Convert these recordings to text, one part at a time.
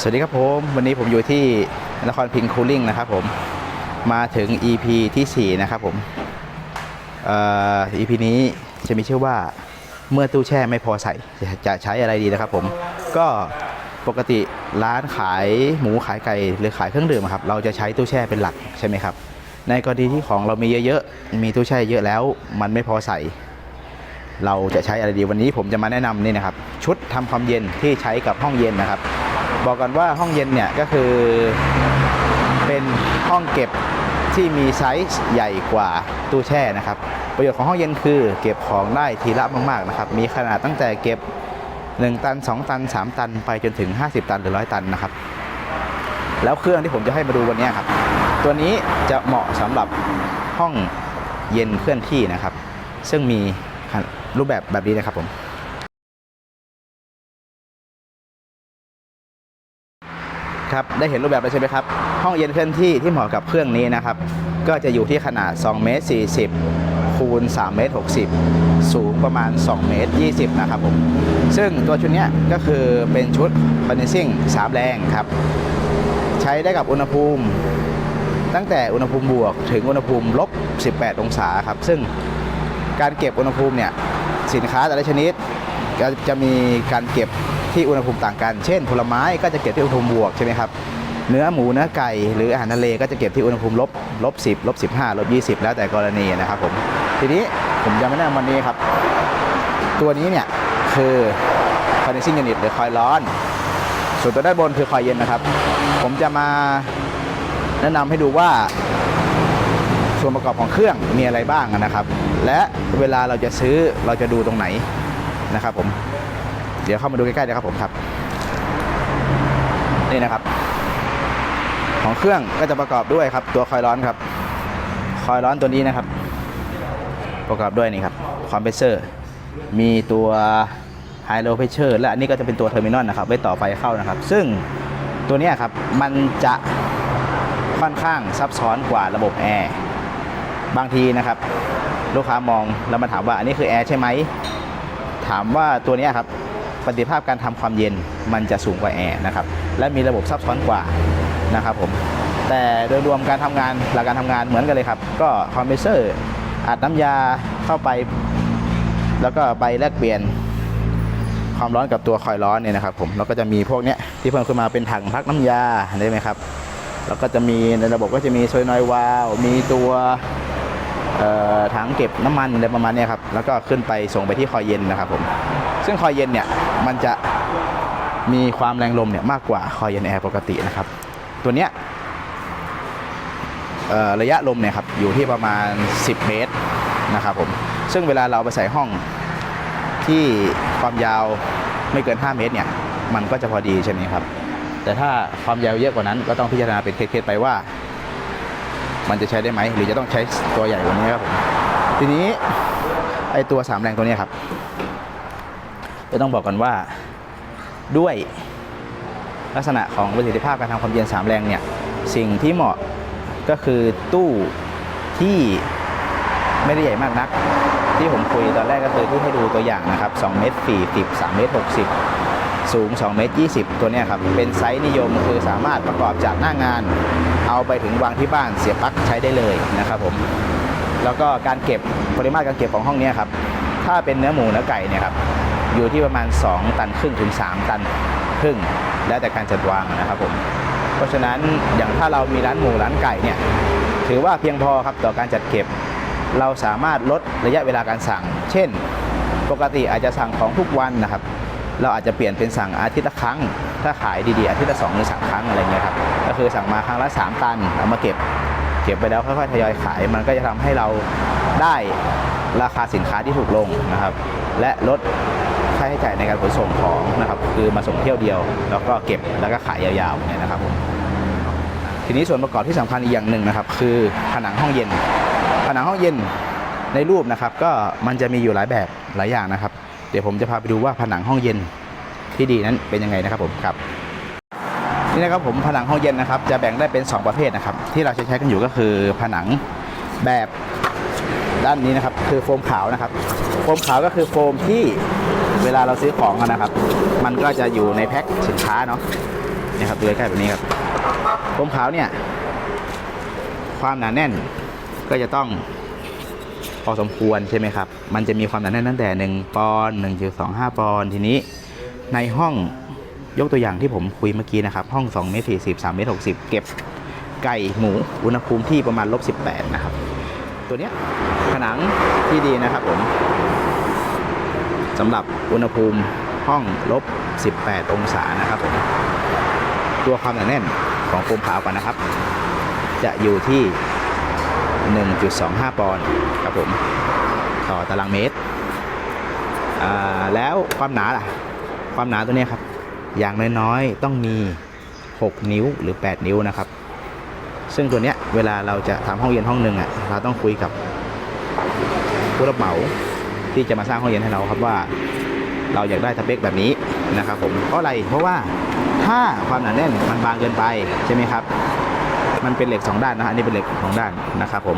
สวัสดีครับผม วันนี้ผมอยู่ที่นครพิงคูลิ่งนะครับผมมาถึง EP ที่ 4 นะครับผมเอ่อ EP นี้จะมีชื่อว่าเมื่อตู้แช่ไม่พอใส่จะใช้อะไรดีนะครับผมก็ปกติร้านขายหมูขายไก่หรือขายเครื่องดื่มครับเราจะใช้ตู้แช่เป็นหลักใช่ไหมครับ ในกรณีที่ของเรามีเยอะๆมีตู้แช่เยอะแล้ว มันไม่พอใส่ เราจะใช้อะไรดีวันนี้ผมจะมาแนะนำนี่นะครับชุดทำความเย็นที่ใช้กับห้องเย็นนะครับ บอกกันว่าห้องเย็นเนี่ยก็คือเป็นห้องเก็บที่มีไซส์ใหญ่กว่าตู้แช่นะครับ ประโยชน์ของห้องเย็นคือ เก็บของได้ทีละมากๆนะครับ มีขนาดตั้งแต่เก็บ 1 ตัน 2 ตัน 3 ตัน ไปจนถึง 50 ตันหรือ 100 ตันนะครับ แล้วเครื่องที่ผมจะให้มาดูวันนี้ครับ ตัวนี้จะเหมาะสำหรับห้องเย็นเคลื่อนที่นะครับ ซึ่งมีรูปแบบแบบนี้นะครับผม ครับได้เห็นรูปแบบแล้วใช่ไหมครับ ห้องเย็นเคลื่อนที่ที่เหมาะกับเครื่องนี้นะครับ ก็จะอยู่ที่ขนาด2เมตร40คูณ3เมตร60 สูงประมาณ2เมตร20 นะครับผม ซึ่งตัวชุดนี้ก็คือเป็นชุด f u r n i s h i n g 3แรงครับ ใช้ได้กับอุณหภูมิ ตั้งแต่อุณหภูมิบวกถึงอุณหภูมิลบ 18 องศาครับ ซึ่งการเก็บอุณหภูมิเนี่ยสินค้าแต่ละชนิดก็จะมีการเก็บ ที่อุณหภูมิต่างกัน เช่น ผลไม้ก็จะเก็บที่อุณหภูมิบวกใช่ไหมครับ เนื้อหมูเนื้อไก่หรืออาหารทะเลก็จะเก็บที่อุณหภูมิลบลบ10ลบ15ลบ20แล้วแต่กรณีนะครับผม ทีนี้ผมจะมาแนะนำวันนี้ครับ ตัวนี้เนี่ยคือ Finishing Unit หรือคอยร้อน ส่วนตัวด้านบนคือคอยเย็นนะครับ ผมจะมาแนะนำให้ดูว่าส่วนประกอบของเครื่องมีอะไรบ้างนะครับ และเวลาเราจะซื้อเราจะดูตรงไหนนะครับผม เดี๋ยวเข้ามาดูใกล้ๆนะครับผมครับ นี่นะครับ ของเครื่องก็จะประกอบด้วยครับ ตัวคอยร้อนครับ คอยร้อนตัวนี้นะครับ ประกอบด้วยนี่ครับคอมเพรสเซอร์ มีตัวไฮโ o เพรสเชอร์และอันนี้ก็จะเป็นตัวเทอร์มินอลนะครับไว้ต่อไฟเข้านะครับ ซึ่งตัวนี้ครับมันจะค่อนข้างซับซ้อนกว่าระบบแอร์บางทีนะครับ ลูกค้ามองแล้วมาถามว่าอันนี้คือแอร์ใช่ไหมถามว่าตัวนี้ครับ ประสิทธิภาพการทำความเย็นมันจะสูงกว่าแอร์นะครับและมีระบบซับซ้อนกว่านะครับผมแต่โดยรวมการทำงานหลักการทำงานเหมือนกันเลยครับ ก็คอมเพรสเซอร์อัดน้ำยาเข้าไป แล้วก็ไปแลกเปลี่ยนความร้อนกับตัวคอยร้อนเนี่ยนะครับผมแล้วก็จะมีพวกเนี้ยที่เพิ่มขึ้นมาเป็นถังพักน้ำยาได้ไหมครับแล้วก็จะมีในระบบก็จะมีโซยนอยวาลมีตัวถังเก็บน้ำมันอะไรประมาณนี้ครับแล้วก็ขึ้นไปส่งไปที่คอยเย็นนะครับผมซึ่งคอยเย็นเนี่ย มันจะมีความแรงลมเนี่ยมากกว่าคอยเย็นแอร์ปกตินะครับ ตัวเนี้ยระยะลมเนี่ยครับอยู่ที่ประมาณ 10 เมตรนะครับผมซึ่งเวลาเราไปใส่ห้องที่ความยาวไม่เกิน 5 เมตรเนี่ยมันก็จะพอดีใช่ไหมครับ แต่ถ้าความยาวเยอะกว่านั้นก็ต้องพิจารณาเป็นเคสๆไปว่า มันจะใช้ได้ไหมหรือจะต้องใช้ตัวใหญ่กว่านี้ครับผมทีนี้ไอตัวสามแรงตัวนี้ครับ จะต้องบอกกันว่าด้วยลักษณะของประสิทธิภาพการทำความเย็นสามแรงเนี่ยสิ่งที่เหมาะก็คือตู้ที่ไม่ได้ใหญ่มากนัก ที่ผมคุยตอนแรกก็คือที่ให้ดูตัวอย่างนะครับ2เมตร40 3เมตร60 สูง2เมตร20 ตัวเนี้ยครับ เป็นไซส์นิยมคือสามารถประกอบจากหน้างาน เอาไปถึงวางที่บ้านเสียบปลั๊กใช้ได้เลยนะครับผม แล้วก็การเก็บปริมาตรการเก็บของห้องเนี้ยครับ ถ้าเป็นเนื้อหมูเนื้อไก่เนี่ยครับ อยู่ที่ประมาณ 2 ตันครึ่งถึง 3 ตันครึ่ง แล้วแต่การจัดวางนะครับผมเพราะฉะนั้นอย่างถ้าเรามีร้านหมูร้านไก่เนี่ยถือว่าเพียงพอครับต่อการจัดเก็บ เราสามารถลดระยะเวลาการสั่ง เช่น ปกติอาจจะสั่งของทุกวันนะครับ เราอาจจะเปลี่ยนเป็นสั่งอาทิตย์ละครั้ง ถ้าขายดีๆ อาทิตย์ละสองหรือสามครั้งอะไรเงี้ยครับก็คือสั่งมาครั้งละ 3 ตันเอามาเก็บ เก็บไปแล้วค่อยๆทยอยขาย มันก็จะทำให้เราได้ราคาสินค้าที่ถูกลงนะครับ และลดาใช้จ่ายในการขนส่งของนะครับคือมาส่งเที่ยวเดียว แล้วก็เก็บแล้วก็ขายยาวๆเนี่ยนะครับผมทีนี้ส่วนประกอบที่สำคัญอีกอย่างหนึ่งนะครับ คือผนังห้องเย็น ผนังห้องเย็นในรูปนะครับ ก็มันจะมีอยู่หลายแบบหลายอย่างนะครับ เดี๋ยวผมจะพาไปดูว่าผนังห้องเย็นที่ดีนั้นเป็นยังไงนะครับผมครับนี่นะครับผมผนังห้องเย็นนะครับ จะแบ่งได้เป็น 2 ประเภทนะครับ ที่เราใช้กันอยู่ก็คือผนังแบบด้านนี้นะครับ คือโฟมขาวนะครับ โฟมขาวก็คือโฟมที่ เวลาเราซื้อของนะครับ มันก็จะอยู่ในแพ็คสินค้าเนาะนี่ครับดูใกล้ๆแบบนี้ครับโฟมขาวเนี่ย ความหนาแน่นก็จะต้องพอสมควรใช่ไหมครับ มันจะมีความหนาแน่นตั้งแต่ 1 ปอนด์1.25 ปอนด์ทีนี้ในห้องยกตัวอย่างที่ผมคุยเมื่อกี้นะครับ ห้อง2เมตร40 3เมตร60 เก็บไก่หมูอุณหภูมิที่ประมาณลบ18 นะครับ ตัวเนี้ยผนังที่ดีนะครับผม สำหรับอุณหภูมิห้องลบ 18 องศานะครับผมตัวความหนาแน่นของโฟมขาวก่อนนะครับ จะอยู่ที่ 1.25 ปอนด์ครับผมต่อตารางเมตร แล้วความหนาล่ะ ความหนาตัวนี้ครับ อย่างน้อยๆ ต้องมี 6 นิ้วหรือ 8 นิ้วนะครับ ซึ่งตัวเนี้ยเวลาเราจะทำห้องเย็นห้องหนึ่งอะเราต้องคุยกับผู้รับเหมา ที่จะมาสร้างห้องเย็นให้เราครับว่า เราอยากได้สเปคแบบนี้นะครับผมเพราะอะไรเพราะว่าถ้าความหนาแน่นมันบางเกินไปใช่ไหมครับ มันเป็นเหล็กสองด้านนะฮะอันนี่เป็นเหล็กสองด้านนะครับผม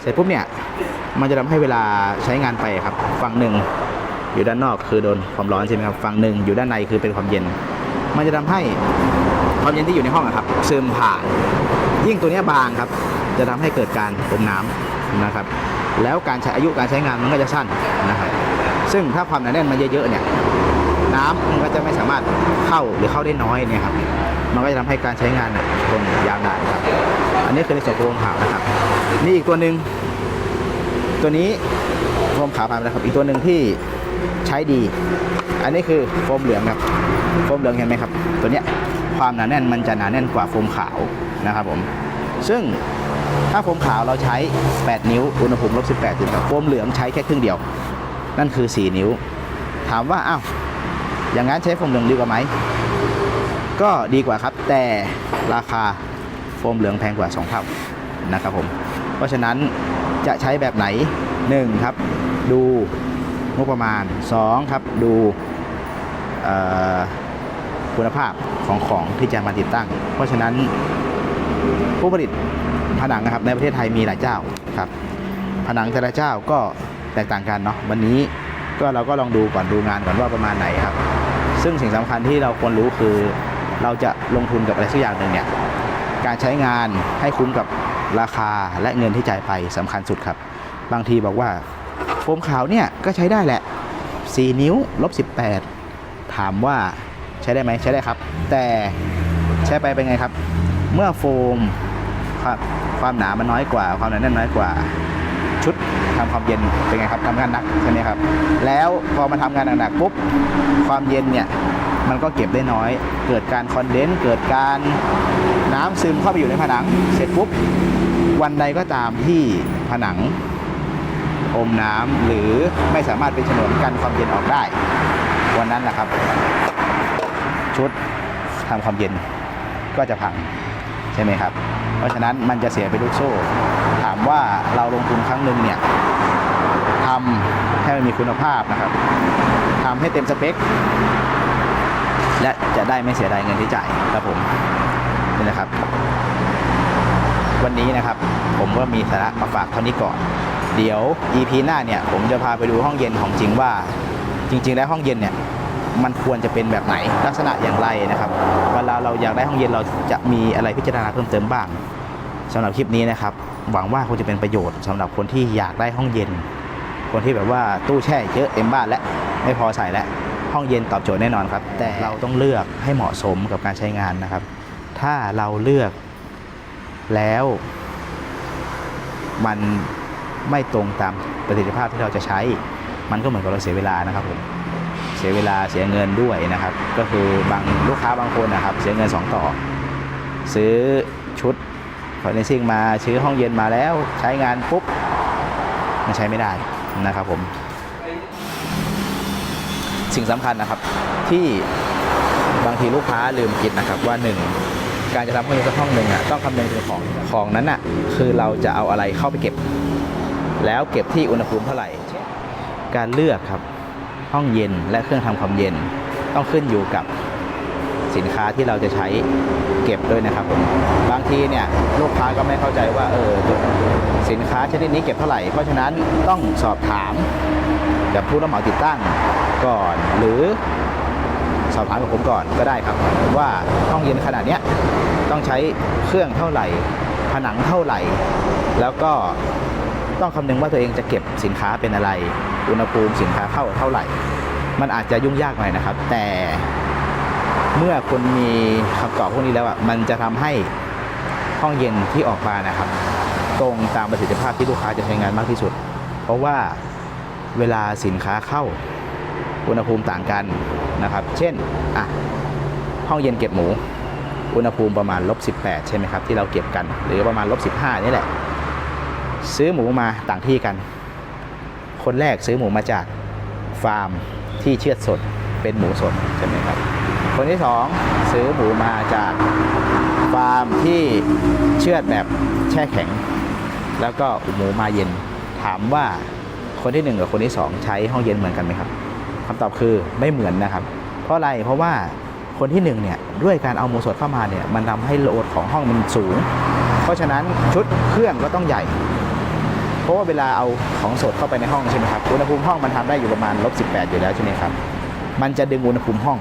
เสร็จปุ๊บเนี่ยมันจะทำให้เวลาใช้งานไปครับ ฝั่งหนึ่งอยู่ด้านนอกคือโดนความร้อนใช่ไหมครับฝั่งหนึ่งอยู่ด้านในคือเป็นความเย็น มันจะทำให้ความเย็นที่อยู่ในห้องครับซึมผ่าน ยิ่งตัวนี้บางครับ จะทำให้เกิดการอมน้ำนะครับ แล้วการใช้อายุการใช้งานมันก็จะสั้นนะครับซึ่งถ้าความหนาแน่นมันเยอะๆเนี่ยน้ำมันก็จะไม่สามารถเข้าหรือเข้าได้น้อยเนี่ยครับมันก็จะทำให้การใช้งานเนี่ยทนยาวนานครับอันนี้คือในส่วนของโฟมขาวนะครับ นี่อีกตัวหนึ่งตัวนี้โฟมขาวผ่านไปแล้วครับ อีกตัวหนึ่งที่ใช้ดี อันนี้คือโฟมเหลืองครับโฟมเหลืองเห็นไหมครับ ตัวเนี้ยความหนาแน่นมันจะหนาแน่นกว่าโฟมขาวนะครับผมซึ่ง ถ้าโฟมขาวเราใช้ 8 นิ้ว อุณหภูมิลบ18จุดครับโฟมเหลืองใช้แค่ครึ่งเดียว นั่นคือ 4 นิ้ว ถามว่าอ้าวอย่างนั้นใช้โฟมเหลืองดีกว่าไหม ก็ดีกว่าครับ แต่ราคาโฟมเหลืองแพงกว่า 2 เท่านะครับผม เพราะฉะนั้นจะใช้แบบไหน 1 ครับ ดูงบประมาณ 2 ครับ ดูคุณภาพของของที่จะมาติดตั้ง เพราะฉะนั้นผู้ผลิต ผนังนะครับในประเทศไทยมีหลายเจ้าครับผนังแต่ละเจ้าก็แตกต่างกันเนาะวันนี้ก็เราก็ลองดูก่อนดูงานก่อนว่าประมาณไหนครับ ซึ่งสิ่งสำคัญที่เราควรรู้คือ เราจะลงทุนกับอะไรสักอย่างหนึ่งเนี่ยการใช้งานให้คุ้มกับราคาและเงินที่จ่ายไปสำคัญสุดครับ บางทีบอกว่าโฟมขาวเนี่ยก็ใช้ได้แหละ 4 นิ้วลบ18 ถามว่าใช้ได้ไหมใช้ได้ครับ แต่ใช้ไปเป็นไงครับ เมื่อโฟม ครับความหนามันน้อยกว่า ความหนาแน่นน้อยกว่า ชุดทำความเย็นเป็นไงครับทำงานหนักใช่ไหมครับ แล้วพอมาทำงานหนักๆปุ๊บความเย็นเนี่ยมันก็เก็บได้น้อย เกิดการคอนเดนซ์เกิดการน้ำซึมเข้าไปอยู่ในผนัง เสร็จปุ๊บวันใดก็ตามที่ผนังอมน้ำหรือไม่สามารถเป็นฉนวนกันความเย็นออกได้ วันนั้นนะครับ ชุดทำความเย็นก็จะพังใช่ไหมครับ เพราะฉะนั้นมันจะเสียไปลูกโซ่ ถามว่าเราลงทุนครั้งหนึ่งเนี่ยทำให้มันมีคุณภาพนะครับทำให้เต็มสเปค และจะได้ไม่เสียดายเงินที่จ่ายครับผมนี่นะครับ วันนี้นะครับผมก็มีสาระมาฝากเท่านี้ก่อน เดี๋ยว EP หน้าเนี่ยผมจะพาไปดูห้องเย็นของจริงว่า จริง ๆ แล้วห้องเย็นเนี่ย มันควรจะเป็นแบบไหนลักษณะอย่างไรนะครับเวลาเราอยากได้ห้องเย็นเราจะมีอะไรพิจารณาเพิ่มเติมบ้างสำหรับคลิปนี้นะครับ หวังว่าคงจะเป็นประโยชน์สำหรับคนที่อยากได้ห้องเย็น คนที่แบบว่าตู้แช่เยอะเต็มบ้านและไม่พอใส่แล้วห้องเย็นตอบโจทย์แน่นอนครับ แต่เราต้องเลือกให้เหมาะสมกับการใช้งานนะครับ ถ้าเราเลือกแล้ว มันไม่ตรงตามประสิทธิภาพที่เราจะใช้ มันก็เหมือนกับเราเสียเวลานะครับผม เสียเวลาเสียเงินด้วยนะครับ ก็คือบางลูกค้าบางคนนะครับ เสียเงิน 2 ต่อ ซื้อชุดคอนเนซิ่งมาซื้อห้องเย็นมาแล้วใช้งานปุ๊บมันใช้ไม่ได้นะครับผม สิ่งสำคัญนะครับที่บางทีลูกค้าลืมคิดนะครับว่าหนึ่งการจะทำห้องเย็นสักห้องหนึ่งอะต้องคำนึงถึงของของนั้นอะคือเราจะเอาอะไรเข้าไปเก็บ แล้วเก็บที่อุณหภูมิเท่าไหร่ การเลือกครับ ห้องเย็นและเครื่องทำความเย็น ต้องขึ้นอยู่กับสินค้าที่เราจะใช้เก็บด้วยนะครับผมบางทีเนี่ยลูกค้าก็ไม่เข้าใจว่าเออสินค้าชนิดนี้เก็บเท่าไหร่ เพราะฉะนั้นต้องสอบถามกับผู้รับเหมาติดตั้งก่อน หรือสสอบถามกับผมก่อนก็ได้ครับ ว่าห้องเย็นขนาดเนี้ยต้องใช้เครื่องเท่าไหร่ ผนังเท่าไหร่ แล้วก็ ต้องคำนึงว่าตัวเองจะเก็บสินค้าเป็นอะไร อุณหภูมิสินค้าเข้าเท่าไหร่ มันอาจจะยุ่งยากหน่อยนะครับ แต่เมื่อคุณมีคำตอบพวกนี้แล้วอะมันจะทำให้ห้องเย็นที่ออกมานะครับ ตรงตามประสิทธิภาพที่ลูกค้าจะใช้งานมากที่สุด เพราะว่าเวลาสินค้าเข้าอุณหภูมิต่างกันนะครับ เช่นอะห้องเย็นเก็บหมู อุณหภูมิประมาณลบ18 ใช่ไหมครับ ที่เราเก็บกัน หรือประมาณลบ15 นี่แหละ ซื้อหมูมาต่างที่กัน คนแรกซื้อหมูมาจากฟาร์มที่เชือดสดเป็นหมูสดใช่ไหมครับ คนที่สองซื้อหมูมาจากฟาร์มที่เชือดแบบแช่แข็ง แล้วก็หมูมาเย็น ถามว่าคนที่หนึ่งกับคนที่สองใช้ห้องเย็นเหมือนกันไหมครับคำตอบคือไม่เหมือนนะครับ เพราะอะไรเพราะว่าคนที่หนึ่งเนี่ยด้วยการเอาหมูสดเข้ามาเนี่ยมันทำให้โหลดของห้องมันสูง เพราะฉะนั้นชุดเครื่องก็ต้องใหญ่ ราะว่าเวลาเอาของสดเข้าไปในห้องใช่ไหมครับ อุณหภูมิห้องมันทำได้อยู่ประมาณลบ18อยู่แล้วใช่ไหมครับ มันจะดึงอุณหภูมิห้อง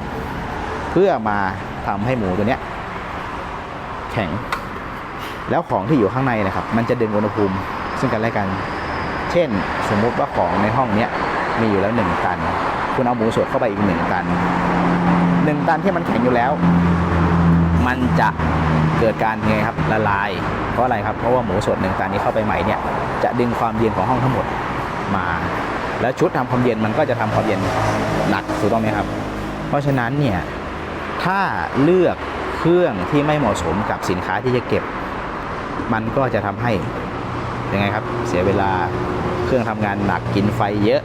เพื่อมาทำให้หมูตัวเนี้ยแข็ง แล้วของที่อยู่ข้างในนะครับ มันจะดึงอุณหภูมิซึ่งกันและกัน เช่น สมมุติว่าของในห้องเนี้ยมีอยู่แล้ว1ตัน คุณเอาหมูสดเข้าไปอีก1ตัน1ตันที่มันแข็งอยู่แล้ว มันจะเกิดการไงครับละลาย เพราะอะไรครับเพราะว่าหมูสดหนึ่งตันนี้เข้าไปใหม่เนี่ยจะดึงความเย็นของห้องทั้งหมดมา แล้วชุดทำความเย็นมันก็จะทำความเย็นหนักถูกต้องไหมครับ เพราะฉะนั้นเนี่ยถ้าเลือกเครื่องที่ไม่เหมาะสมกับสินค้าที่จะเก็บ มันก็จะทำให้ยังไงครับเสียเวลาเครื่องทำงานหนักกินไฟเยอะ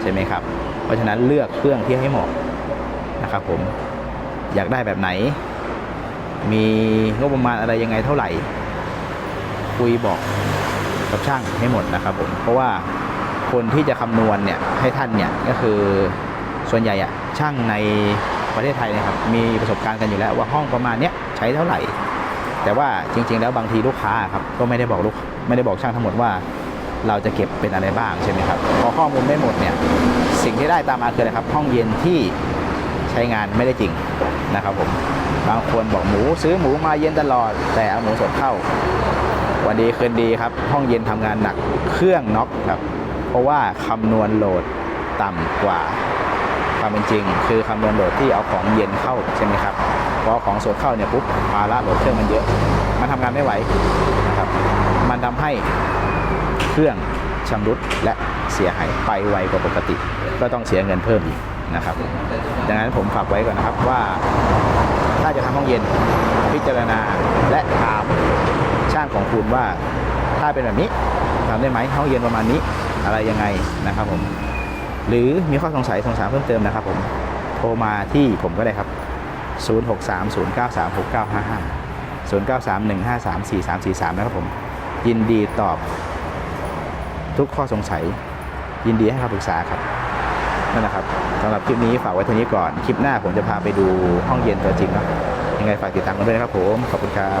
ใช่ไหมครับ เพราะฉะนั้นเลือกเครื่องที่ให้เหมาะนะครับผมอยากได้แบบไหน มีงบประมาณอะไรยังไงเท่าไหร่ คุยบอกกับช่างให้หมดนะครับผมเพราะว่าคนที่จะคำนวณเนี่ยให้ท่านเนี่ยก็คือส่วนใหญ่อะช่างในประเทศไทยนะครับมีประสบการณ์กันอยู่แล้วว่าห้องประมาณเนี้ยใช้เท่าไหร่ แต่ว่าจริง ๆ แล้วบางทีลูกค้าครับก็ไม่ได้บอกลูกไม่ได้บอกช่างทั้งหมดว่า เราจะเก็บเป็นอะไรบ้างใช่ไหมครับพอข้อมูลไม่หมดเนี่ยสิ่งที่ได้ตามมาคืออะไรครับห้องเย็นที่ใช้งานไม่ได้จริงนะครับผม บางคนบอกหมูซื้อหมูมาเย็นตลอด แต่เอาหมูสดเข้า วันดีคืนดีครับ ห้องเย็นทำงานหนักเครื่องน็อกครับ เพราะว่าคำนวณโหลดต่ำกว่าความเป็นจริง คือคำนวณโหลดที่เอาของเย็นเข้าใช่ไหมครับพอของสดเข้าเนี่ยปุ๊บภาระโหลดเครื่องมันเยอะ มันทำงานไม่ไหวนะครับมันทำให้เครื่องชำรุดและเสียหายไปไวกว่าปกติ ก็ต้องเสียเงินเพิ่มอีกนะครับ ดังนั้นผมฝากไว้ก่อนนะครับว่า ถ้าจะทำห้องเย็นพิจารณาและถามช่างของคุณว่าถ้าเป็นแบบนี้ทำได้ไหมห้องเย็นประมาณนี้อะไรยังไงนะครับผมหรือมีข้อสงสัยสงสัยเพิ่มเติมนะครับผมโทรมาที่ผมก็ได้ครับ 0630936955 0931534343 นะครับผม ยินดีตอบทุกข้อสงสัย ยินดีให้คำปรึกษาครับ นั่นแหละครับสำหรับคลิปนี้ฝากไว้เท่านี้ก่อน คลิปหน้าผมจะพาไปดูห้องเย็นตัวจริงเนาะยังไงฝากติดตามกันด้วยนะครับผม ขอบคุณครับ